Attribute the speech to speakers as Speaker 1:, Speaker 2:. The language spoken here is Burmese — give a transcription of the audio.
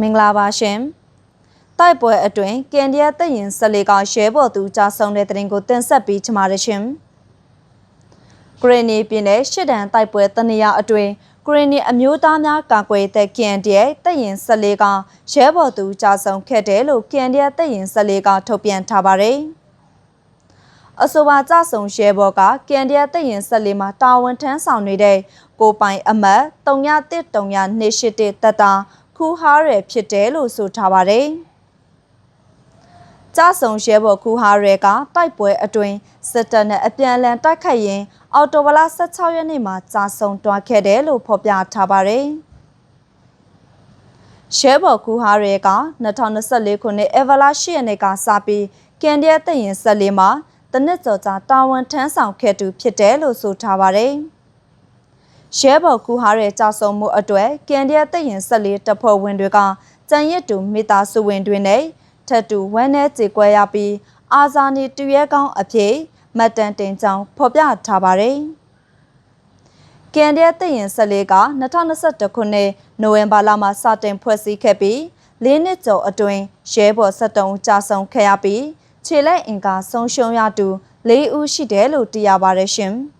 Speaker 1: မင်္ဂလာပါရှင်တိုက်ပွဲအတွင်းကန်ဒီယာတပ်ရင်14ကရဲဘော်သူကြာဆုံးတဲ့တဲ့ရင်ကိုတင်ဆက်ပြီးချမာရရှင်ဂရနီပြည်နယ်ရှစ်တန်တိုက်ပွဲတနေရအတွင်းဂရနီအမျိုးသားများကာကွယ်တဲ့ကန်ဒီယာတပ်ရင်14ကရဲဘော်သူကြာဆုံးခဲ့တယ်လို့ကန်ဒီယာတပ်ရင်14ကထုတ်ပြန်ထားပါတယ်အဆိုပါကြဆုံရဲဘော်ကကန်ဒီယာတပ်ရင်14မှာတာဝန်ထမ်းဆောင်နေတဲ့ကိုပိုင်အမတ်313နေရှိတဲ့တပ်သား ခူဟာရဲဖြစ်တယ်လို့ဆိုထားပါတယ်။ကြဆုံရဲဘော်ခူဟာရဲကတိုက်ပွဲအတွင်းစစ်တပ်နဲ့အပြန်အလှန်တိုက်ခိုက်ရင်းအော်တိုဘလာ16ရက်နေ့မှာကြာဆုံတွားခဲ့တယ်လို့ဖော်ပြထားပါတယ်။ရဲဘော်ခူဟာရဲက2024ခုနှစ်အေဗလာ10ရက်နေ့ကစပြီးကန်ဒီယာတရင်ဆက်လေးမှာတနစ်ကျော်ကြာတာဝန်ထမ်းဆောင်ခဲ့သူဖြစ်တယ်လို့ဆိုထားပါတယ်။ ရဲဘော်ကူဟာတဲ့ကြောက်ဆုံမှုအတွက်ကန်ဒီယာတရင်ဆက်လေးတပ်ဖွဲ့ဝင်တွေကကြံရစ်တူမိသားစုဝင်တွေနဲ့ထပ်တူဝမ်းနဲ့ကြေကွဲရပြီးအာဇာနည်တူရဲကောင်းအဖြစ်မတ်တန်တင်ကြောင်းဖော်ပြထားပါတယ်။ကန်ဒီယာတရင်ဆက်လေးက2021ခုနှစ်နိုဝင်ဘာလမှာစတင်ဖွဲ့စည်းခဲ့ပြီး၄နှစ်ကျော်အတွင်းရဲဘော်73ဦးကြာဆုံးခဲ့ရပြီးခြေလက်အင်ကာဆုံးရှုံးရသူ၄ဦးရှိတယ်လို့သိရပါတယ်ရှင်။